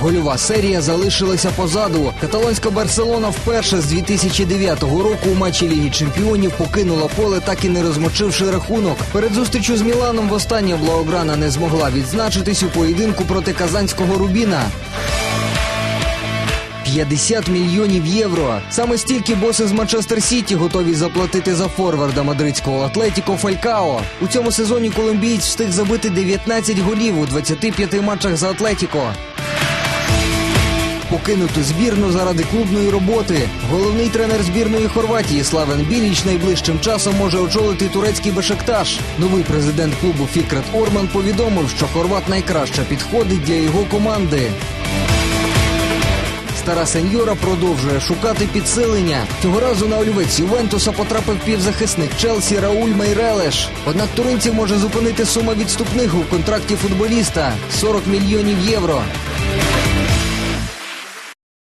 Гольова серія залишилася позаду. Каталонська Барселона вперше з 2009 року у матчі Ліги Чемпіонів покинула поле, так і не розмочивши рахунок. Перед зустрічю з Міланом востаннє Блауграна не змогла відзначитись у поєдинку проти казанського Рубіна. 50 мільйонів євро. Саме стільки боси з Манчестер Сіті готові заплатити за форварда мадридського Атлетіко Фалькао. У цьому сезоні колумбієць встиг забити 19 голів у 25 матчах за Атлетіко. Покинути збірну заради клубної роботи. Головний тренер збірної Хорватії Славен Біліч найближчим часом може очолити турецький Бешекташ. Новий президент клубу Фікрат Орман повідомив, що хорват найкраще підходить для його команди. Стара сеньора продовжує шукати підсилення. Цього разу на олівець Ювентуса потрапив півзахисник Челсі Рауль Мейрелеш. Однак туринців може зупинити сума відступних у контракті футболіста 40 мільйонів євро.